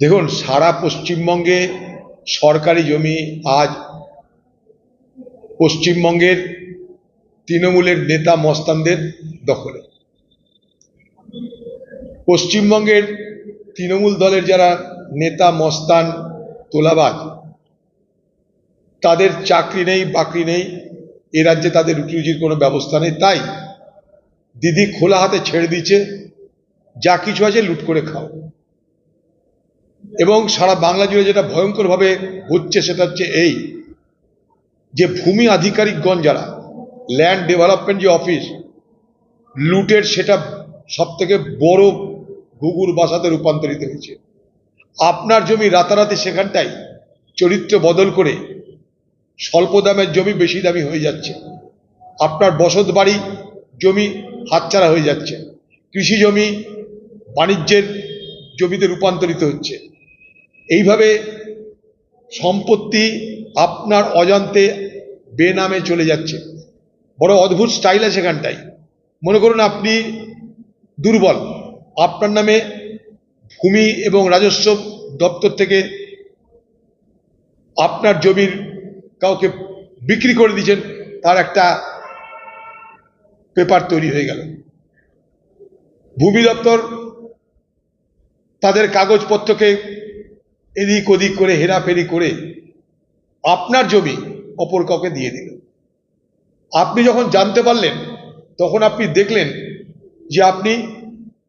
দেখুন, সারা পশ্চিমবঙ্গে সরকারি জমি আজ পশ্চিমবঙ্গের তৃণমূলের নেতা মস্তানদের দখলে। পশ্চিমবঙ্গের তৃণমূল দলের যারা নেতা মস্তান, তোলাবাজ, তাদের চাকরি নেই, বাকরি নেই, এ রাজ্যে তাদের রুটি রুজির কোনো ব্যবস্থা নেই। তাই দিদি খোলা হাতে ছেড়ে দিচ্ছে যা কিছু আছে লুট করে খাও। এবং সারা বাংলা জুড়ে যেটা ভয়ঙ্করভাবে হচ্ছে সেটা হচ্ছে এই, যে ভূমি আধিকারিকগণ যারা ল্যান্ড ডেভেলপমেন্ট যে অফিস লুটের সেটা সব থেকে বড় ঘুঘুর বাসাতে রূপান্তরিত হয়েছে। আপনার জমি রাতারাতি সেখানটাই চরিত্র বদল করে স্বল্প দামের জমি বেশি দামি হয়ে যাচ্ছে। আপনার বসত বাড়ি জমি হাতছাড়া হয়ে যাচ্ছে। কৃষি জমি বাণিজ্যের জমিতে রূপান্তরিত হচ্ছে। এইভাবে সম্পত্তি আপনার অজান্তে বেনামে চলে যাচ্ছে। বড় অদ্ভুত স্টাইল আছে সেখানটাই মনে করুন আপনি দুর্বল। আপনার নামে ভূমি এবং রাজস্ব দপ্তর থেকে আপনার জমির কাউকে বিক্রি করে দিয়েছেন, তার একটা পেপার তৈরি হয়ে গেল। ভূমি দপ্তর তাদের কাগজপত্রকে এদিক ওদিক করে, হেরাফেরি করে আপনার জমি অপর কাউকে দিয়ে দিল। আপনি যখন জানতে পারলেন, তখন আপনি দেখলেন যে আপনি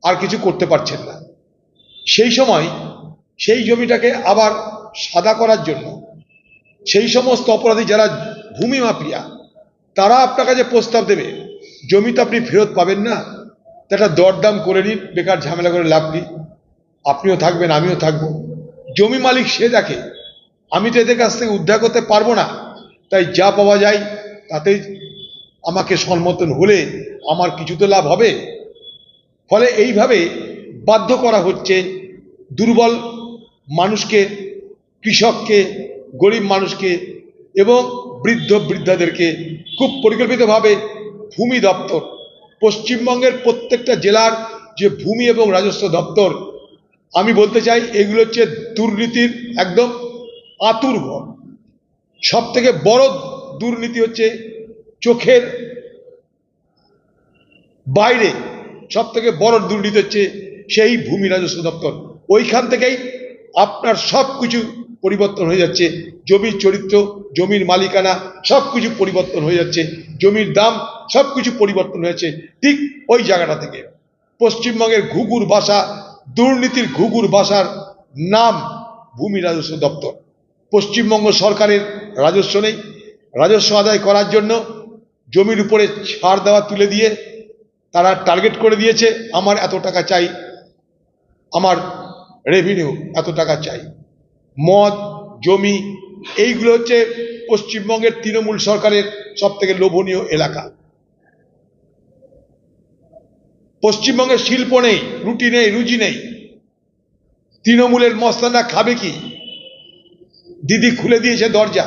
আর কিছু করতে পারছেন না। সেই সময় সেই জমিটাকে আবার সাদা করার জন্য সেই সমস্ত অপরাধী যারা ভূমি মাফিয়া, তারা আপনার কাছে প্রস্তাব দেবে, জমি তো আপনি ফেরত পাবেন না। একটা দরদাম করে নিন, বেকার ঝামেলা করে লাভ নেই। আপনিও থাকবেন, আমিও থাকব। জমি মালিক সে দেখে। আমি তো এদের কাছ থেকে উদ্ধার করতে পারব না। তাই যা পাওয়া যায়, তাতেই আমাকে সম্মতন হলে আমার কিছু তো লাভ হবে। ফলে এইভাবে বাধ্য করা হচ্ছে দুর্বল মানুষকে, কৃষককে, গরিব মানুষকে এবং বৃদ্ধ বৃদ্ধাদেরকে খুব পরিকল্পিতভাবে ভূমি দপ্তর। পশ্চিমবঙ্গের প্রত্যেকটা জেলার যে ভূমি এবং রাজস্ব দপ্তর আমি বলতে চাই, এগুলো হচ্ছে দুর্নীতির একদম আতুর ঘর। সব থেকে বড় দুর্নীতি হচ্ছে চোখের বাইরে সব থেকে বড় দুর্নীতি হচ্ছে সেই ভূমি রাজস্ব দপ্তর। ওইখান থেকেই আপনার সব কিছু পরিবর্তন হয়ে যাচ্ছে। জমির চরিত্র, জমির মালিকানা সব কিছু পরিবর্তন হয়ে যাচ্ছে। জমির দাম সব কিছু পরিবর্তন হয়েছে ঠিক ওই জায়গাটা থেকে। পশ্চিমবঙ্গের ঘুঘুর ভাষা দুর্নীতির ঘুঘুর ভাষার নাম ভূমি রাজস্ব দপ্তর। পশ্চিমবঙ্গ সরকারের রাজস্ব নেই। রাজস্ব আদায় করার জন্য জমির উপরে ছাড় দেওয়া তুলে দিয়ে তারা টার্গেট করে দিয়েছে, আমার এত টাকা চাই, আমার রেভিনিউ এত টাকা চাই। মদ, জমি, এইগুলো হচ্ছে পশ্চিমবঙ্গের তৃণমূল সরকারের সব থেকে লোভনীয় এলাকা। পশ্চিমবঙ্গের শিল্প নেই রুটি নেই রুজি নেই। তৃণমূলের মস্তানা খাবে কি? দিদি খুলে দিয়েছে দরজা।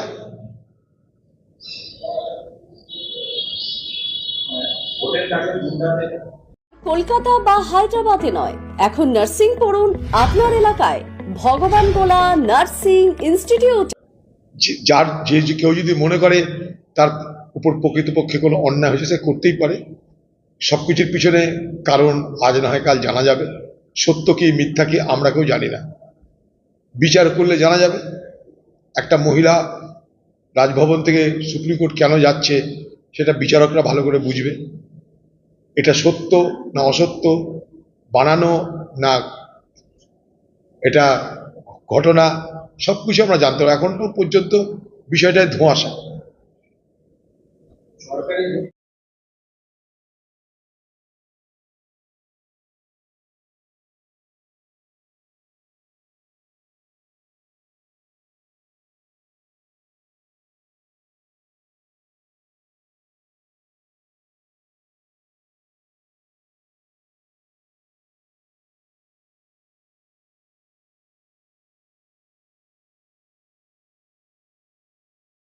কলকাতা বা হায়দ্রাবাদে নয় এখন নার্সিং পড়ুন আপনার এলাকায়। ভগবান গোলা নার্সিং ইনস্টিটিউট। যার যে যে কেউ যদি মনে করে তার উপর প্রকৃতপক্ষে কোনো অন্যায় হয়েছে সে করতেই পারে। সব কিছুর পিছনে কারণ আজ না হয় কাল জানা যাবে। সত্য কি, মিথ্যা কি, আমরা কেউ জানি না। বিচার করলে জানা যাবে। একটা মহিলা রাজভবন থেকে সুপ্রিম কোর্ট কেন যাচ্ছে, সেটা বিচারকরা ভালো করে বুঝবে। এটা সত্য না অসত্য, বানানো না এটা ঘটনা সব কিছু আমরা জানতে পারব। এখন পর্যন্ত বিষয়টায় ধোঁয়াশা।